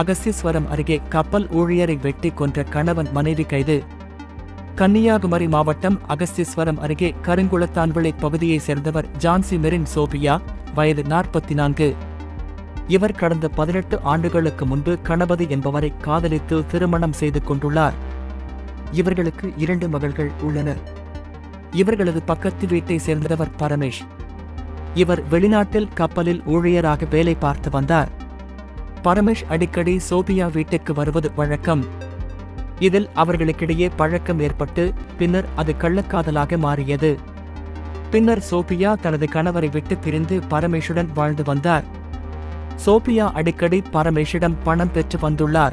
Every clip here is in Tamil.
அகஸ்தீஸ்வரம் அருகே கப்பல் ஊழியரை வெட்டி கொன்ற கணவன் மனைவி கைது. கன்னியாகுமரி மாவட்டம் அகஸ்தீஸ்வரம் அருகே கருங்குளத்தான்விளை பகுதியைச் சேர்ந்தவர் ஜான்சி மெரின் சோபியா வயது நாற்பத்தி நான்கு இவர் கடந்த பதினெட்டு ஆண்டுகளுக்கு முன்பு கணபதி என்பவரை காதலித்து திருமணம் செய்து கொண்டுள்ளார். இவர்களுக்கு இரண்டு மகள்கள் உள்ளனர். இவர்களது பக்கத்து வீட்டை சேர்ந்தவர் பரமேஷ். இவர் வெளிநாட்டில் கப்பலில் ஊழியராக வேலை பார்த்து வந்தார். பரமேஷ் அடிக்கடி சோபியா வீட்டுக்கு வருவது வழக்கம். இதில் அவர்களுக்கிடையே பழக்கம் ஏற்பட்டு பின்னர் அது கள்ளக்காதலாக மாறியது. பின்னர் சோபியா தனது கணவரை விட்டு பிரிந்து பரமேஷுடன் வாழ்ந்து வந்தார். சோபியா அடிக்கடி பரமேஷிடம் பணம் பெற்று வந்துள்ளார்.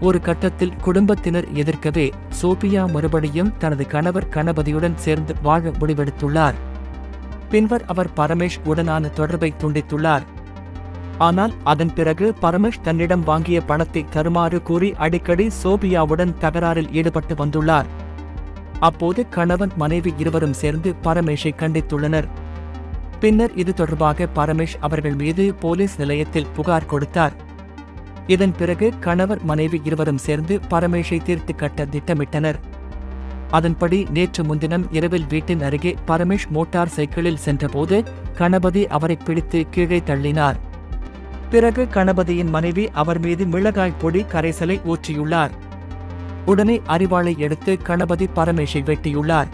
ஒரு கட்டத்தில் குடும்பத்தினர் எதிர்க்கவே சோபியா மறுபடியும் தனது கணவர் கணபதியுடன் சேர்ந்து வாழ முடிவெடுத்துள்ளார். பின்வர் அவர் பரமேஷ் உடனான தொடர்பை துண்டித்துள்ளார். ஆனால் அதன் பிறகு பரமேஷ் தன்னிடம் வாங்கிய பணத்தை தருமாறு கூறி அடிக்கடி சோபியாவுடன் தகராறில் ஈடுபட்டு வந்துள்ளார். அப்போது கணவன் மனைவி இருவரும் சேர்ந்து பரமேஷை கண்டித்துள்ளனர். பின்னர் இது தொடர்பாக பரமேஷ் அவர்கள் மீது போலீஸ் நிலையத்தில் புகார் கொடுத்தார். இதன் பிறகு கணவர் மனைவி இருவரும் சேர்ந்து பரமேஷை தீர்த்து கட்ட திட்டமிட்டனர். அதன்படி நேற்று முன்தினம் இரவில் வீட்டின் அருகே பரமேஷ் மோட்டார் சைக்கிளில் சென்றபோது கணபதி அவரை பிடித்து கீழே தள்ளினார். பிறகு கணபதியின் மனைவி அவர் மீது மிளகாய் பொடி கரைசலை ஊற்றியுள்ளார். உடனே அறிவாளை எடுத்து கணபதி பரமேஷை வெட்டியுள்ளார்.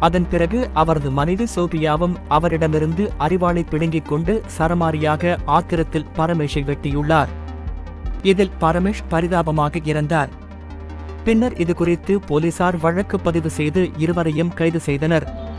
அதன் பிறகு அவரது மனைவி சோபியாவும் அவரிடமிருந்து அறிவாளை பிடுங்கிக் கொண்டு சரமாரியாக ஆக்கிரத்தில் பரமேஷை வெட்டியுள்ளார். இதில் பரமேஷ் பரிதாபமாக இறந்தார். பின்னர் இது குறித்து போலீசார் வழக்கு பதிவு செய்து இருவரையும் கைது செய்தனர்.